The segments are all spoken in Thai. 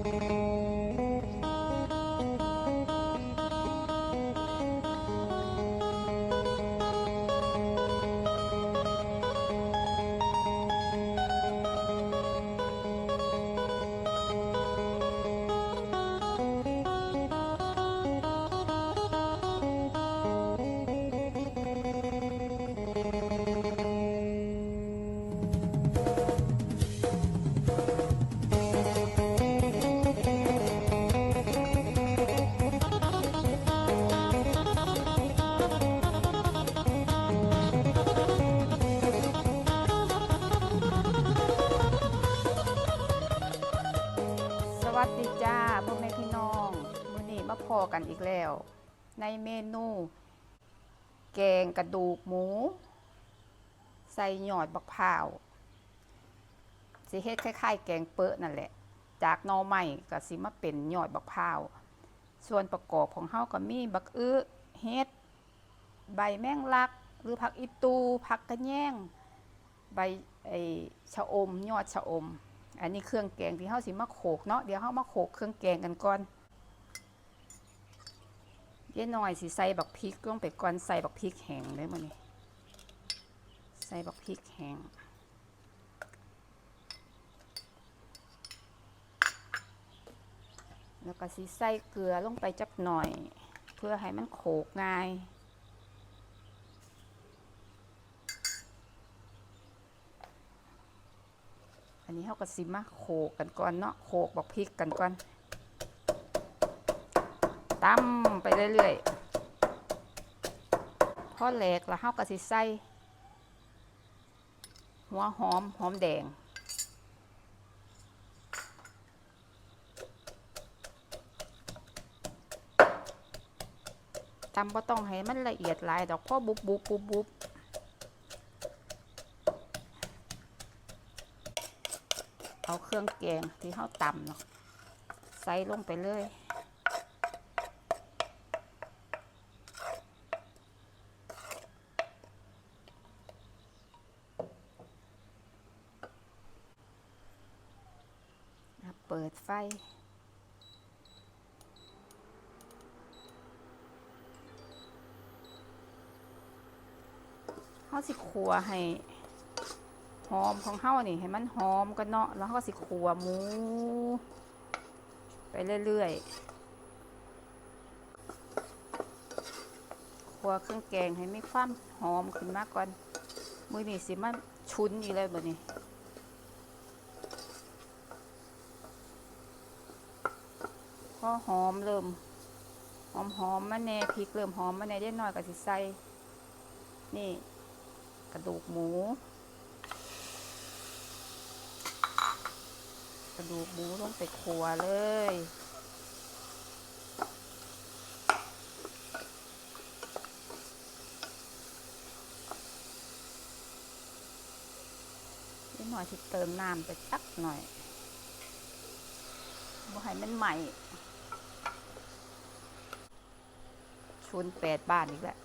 ส กันอีกแล้ว ในเมนู แกงกระดูกหมู ใส่หยอดบักพร้าวสิเฮ็ดคล้ายๆ แกงเปอะนั่นแหละ จากนอใหม่ก็สิมาเป็นหยอดบักพร้าวส่วนประกอบของเฮาก็มีบักอื้อเฮ็ด ใบแมงลัก หรือผักอีตูผักกระแยงใบไอชะอมยอดชะอม อันนี้เครื่องแกงที่เฮาสิมาโขกเนาะเดี๋ยวเฮามาโขกเครื่องแกงกันก่อน เย้หน่อยสิใส่บักพริกลงไปก่อนใส่บักพริกแห้งเลยมื้อนี้ใส่บักพริกแห้งแล้วก็สิใส่เกลือลงไปจักหน่อย เพื่อให้มันโขกง่าย อันนี้เขาก็สิมาโขกกันก่อนเนาะโขกบักพริกกันก่อน ตำไปเรื่อยๆพอแหลกแล้วเขาก็สิใส่หัวหอมหอมแดง ตำบ่ต้องให้มันละเอียดหลายดอกพราะบุบบุบบุบบุบเอาเครื่องแกงที่เขาตำเนาะใส่ลงไปเลย เปิ ดไฟ เขาสิขัวให้ หอมของเฮานี่ให้มันหอมกันเนาะ แล้วเขาก็สิขัวหมู ไปเรื่อยๆขัวเครื่องแกงให้มีความหอมขึ้นมาก่อน มือนี่สิมันชุนอีกเลยบ่นี่พอ หอมเริ่มหอมหอมมาแน่พริกเริ่มหอมมาแน่เด็ดน้อยก็สิใส่นี่กระดูกหมู กระดูกหมูลงไปขัวเลย นิดหน่อยที่เติมน้ำไปสักหน่อยบ่ให้มันใหม่ ชนแปดบ้านอีกแล้ว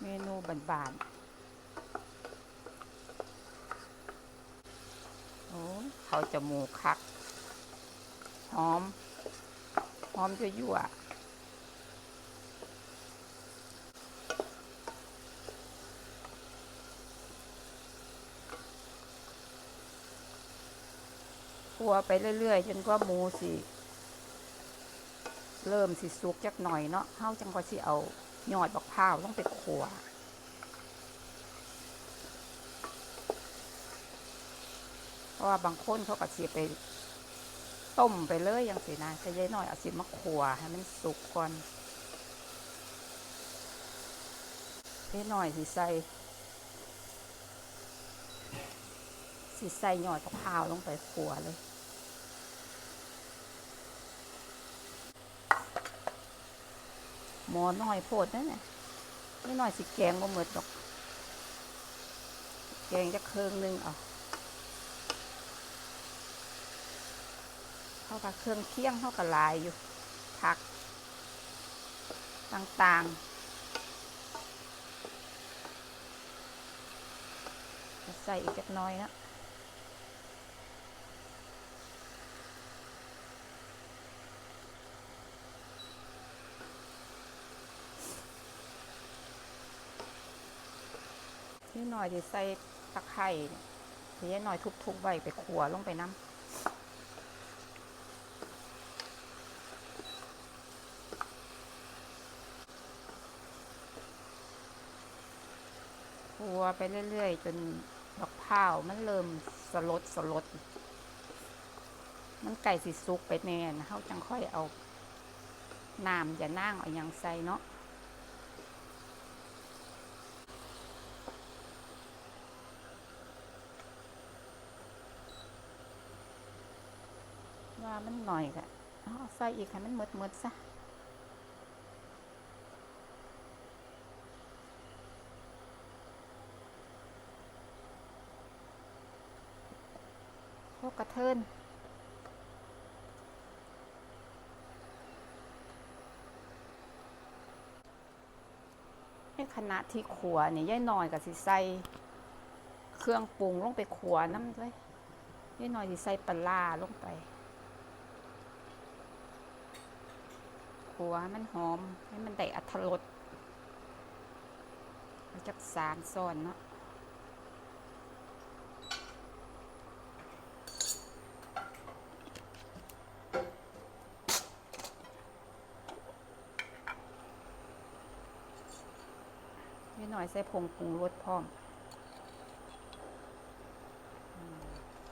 เมนูบานๆโอ้เขาจะหมูคัก หอม หอมจะยั่ว คั่วไปเรื่อยๆจนกว่าหมูสิ เริ่มสิสุกจักหน่อยเนาะเฮาจังก็สิเอายอดบักพร้าวต้องไปขัวเพราะว่าบางคนเขาก็สิไป ต้มไปเลยอย่างสินะแต่ยายน้อยเอาสิมาขัวให้มันสุกก่อนยายน้อยสิใส่สิใส่ยอดบักพร้าวลงไปขัวเลย หมอน้อยโพดนั่นน่ะไม่น้อยสิแกงบ่หมดดอก แกงจะเครื่องหนึงเอาเท่ากับเครื่องเคี่ยงเท่ากับลายอยู่ผัก ต่างๆ ใส่อีกจักหน้อยนะ นี่หน่อยจะใส่ตะไคร่เนี่ยทีนี้หน่อยทุบๆไว้ไปขัวลงไปน้ำขัวไปเรื่อยๆ จนดอกพร้ามันเริ่มสลดสลด มันไก่สิสุกไปแน่นเขาจังค่อยเอาน้ำอย่านั่งเอายังใส่เนาะ ว่ามันหน่อยกะเอาใส่อีกให้มันหมดหมดๆซะพวกกระเทินในขณะที่ขัวนี่ย่ายหน่อยกับสิใส่เครื่องปรุงลงไปขัวน้ำด้วยย่ายหน่อยสิใส่ปลาลงไป ขัวให้มันหอมให้มันได้อัตรสเอาจักสารซ้อนเนาะนิดหน่อยใส่ผงปรุงรสพร้อมอืม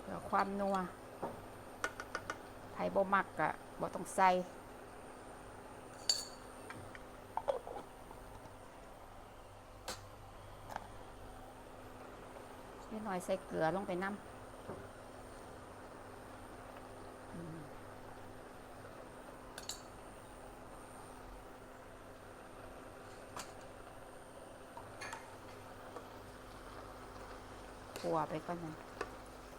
เพื่อความนัวไผ่บ่มักกะบ่ต้องใส่ นิดหน่ อยใส่เกลือลงไปน้ำอืมขัวไปก่อนนะ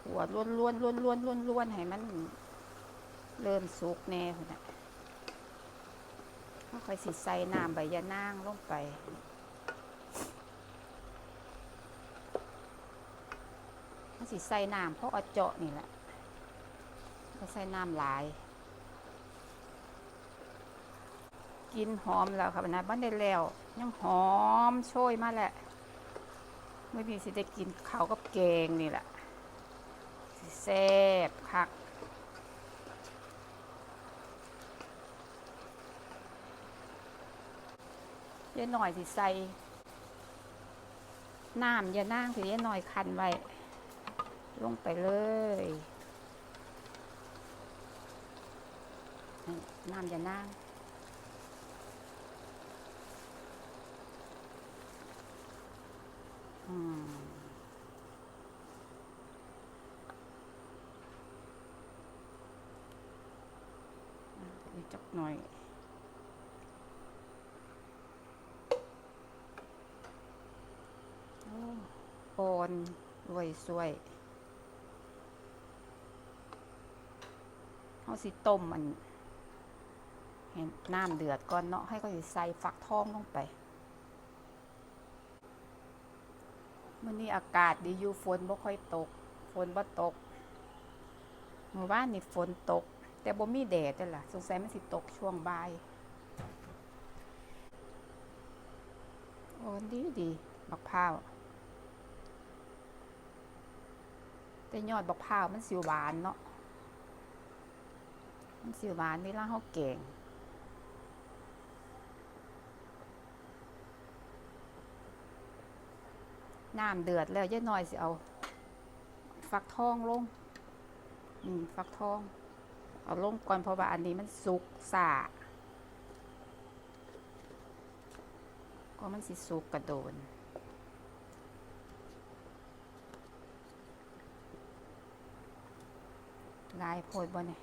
ขัวล้วนล้วนล้วนล้วนล้วนล้วนให้มัน เริ่มสุกแน่คนน่ะค่อยสิใส่น้ำใบยะนางลงไป มันสิใส่น้ำเพราะเอาเจาะนี่แหละก็ใส่น้ำหลาย กินหอมแล้วครับนะบ้านได้แล้วยังหอมโชยมาแหละเมื่อนี้สิได้กินข้าวกับแกงนี่แหละสิแซ่บคักเยอะหน่อยสิใส่น้ำเยอะนั่งสิเยอะหน่อยคันไว้ ลงไปเลยน้ำจะนั่งอือจักหน่อยโอ้ปอนรวยสวย เขาสิต้มมันให้น้ำเดือดก่อนเนาะให้เขาสิใส่ฟักทองลงไปมื่อนี้อากาศดีอยู่ฝนบ่ค่อยตก ฝนบ่ตกเมื่อวานนี่ฝนตก แต่บ่มีแดดจ้ะล่ะ สงสัยมันสิตกช่วงบ่ายโอ้ดีดีบักพร้าว แต่ยอดบักพร้าวมันสิหวานเนาะ มันสิหวานเวลาเขาแกงน้ำเดือดแล้วย่าน้อยสิเอา ฟักทองลงอืมฟักทอง เอาลงก่อนเพราะว่าอันนี้มันสุกสาก็มันสิสุกกระโดนลายโพดบ่เนี่ย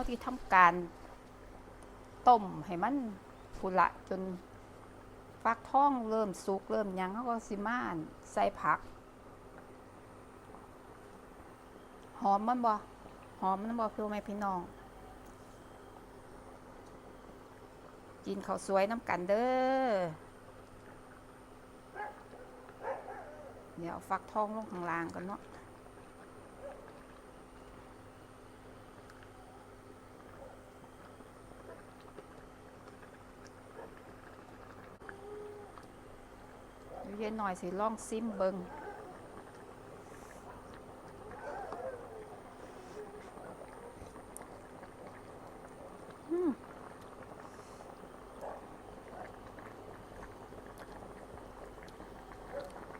เท่าที่ทำการต้มให้มันพุละจนฟักทองเริ่มสุกเริ่มยังเขาก็สิมานใส่ผัก หอมมันบ่หอมมันบ่พี่แม่พี่น้อง กินข้าวสวยน้ำกันเด้อเดี๋ยวเอาฟักทองลงข้างล่างกันเนาะ ยวเย็นหน่อยสิลองซิมเบิง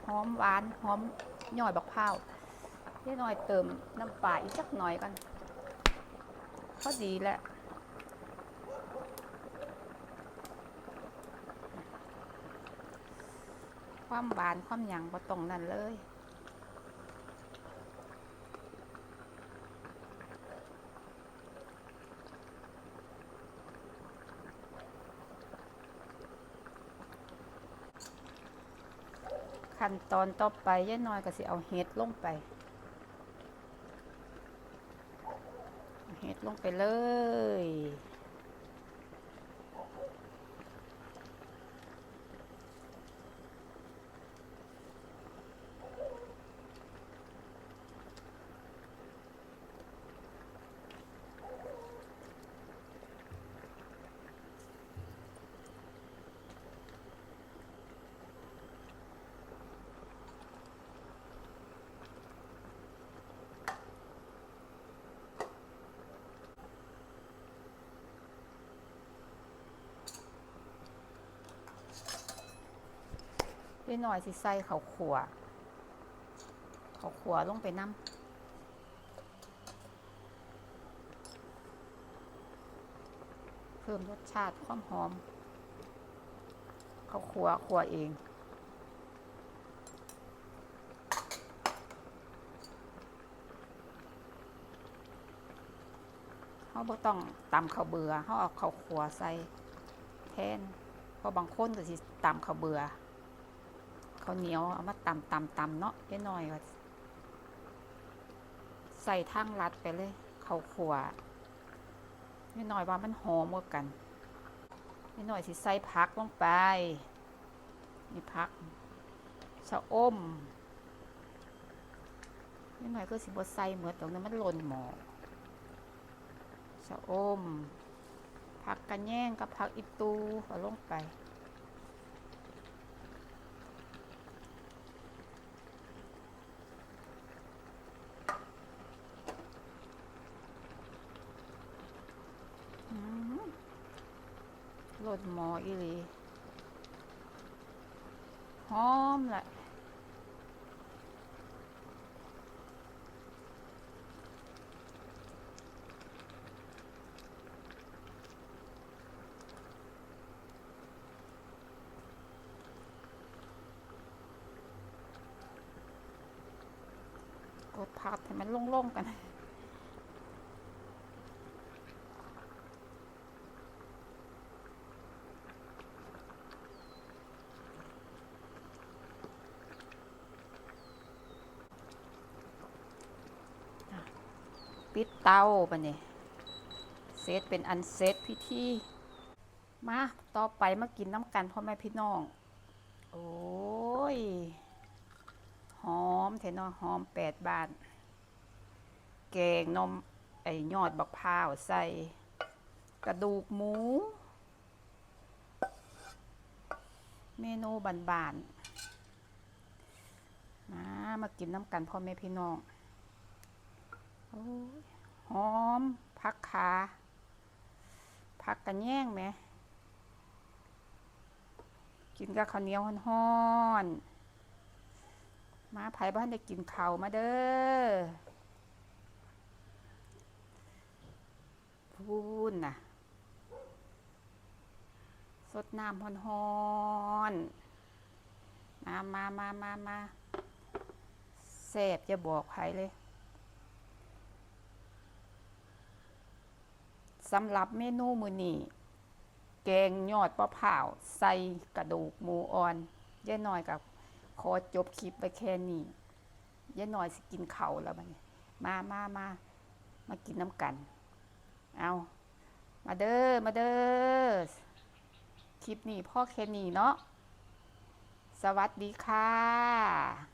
หอมหวาน หอมหน่อยบักพร้าเยหน่อยเติมน้ำปลาอีกสักหน่อยกันพอดีแหละ ความหวานความหยังบ่ตรงนั้นเลย ขั้นตอนต่อไปย่าน้อยก็สิเอาเห็ดลงไปเอาเห็ดลงไปเลย ย่าน้อยสิใส่ข้าวขัวข้าวขัวลงไปน้ำเพิ่มรสชาติความหอมข้าวขัวขัวเองเขาบ่ต้องตำข้าวเบื่อเขาเอาข้าวขัวใส่แทนเพราะบางคนก็สิตำข้าวเบื่อ ข้าวเหนียวเอามาตำตำตำเนาะเล็กน้อยก็ใส่ทั้งรัดไปเลยข้าวขัวเล็กน้อยว่ามันหอมกว่ากันเล็กน้อยสิใส่ผักลงไปนี่ผักชะอมเล็กน้อยก็สิบ่ใส่เหมือนตรงนั้นมันหล่นหมอชะอมผักกระแยงกับผักอิตูเอาลงไป อืม รสหมออีหลีหอมแหละกดผัดให้มันโล่งๆกัน ปิด เต้าปะเนี่ยเซตเป็นอันเซตพิธีมาต่อไปมากินน้ำกันพ่อแม่พี่น้อง โอ้ย หอมเทนอหอมแปดบาทแกงนมไอยอดบักพร้าวใส่ กระดูกหมู เมนูบานๆมามากินน้ำกันพ่อแม่พี่น้อง โอ้ย หอมพักขาพักกันแย่งไหม กินกับข้าวเหนียวฮ้อนๆมาไผ่บ้านได้กินข้าวมาเด้อพูนน่ะ สดน้ำฮ้อนๆมามามามามาแซ่บจะบอกใครเลย สำหรับเมนูมือนี้แกงยอดปลาเผาใส่กระดูกหมูอ่อนย่าน้อยกับขอจบคลิปไปแค่นี้ย่าน้อยสิกินเขาแล้วบันมามามามากินน้ำกัน เอามาเด้อมาเด้อคลิปนี้พ่อแค่นี้เนาะสวัสดีค่ะ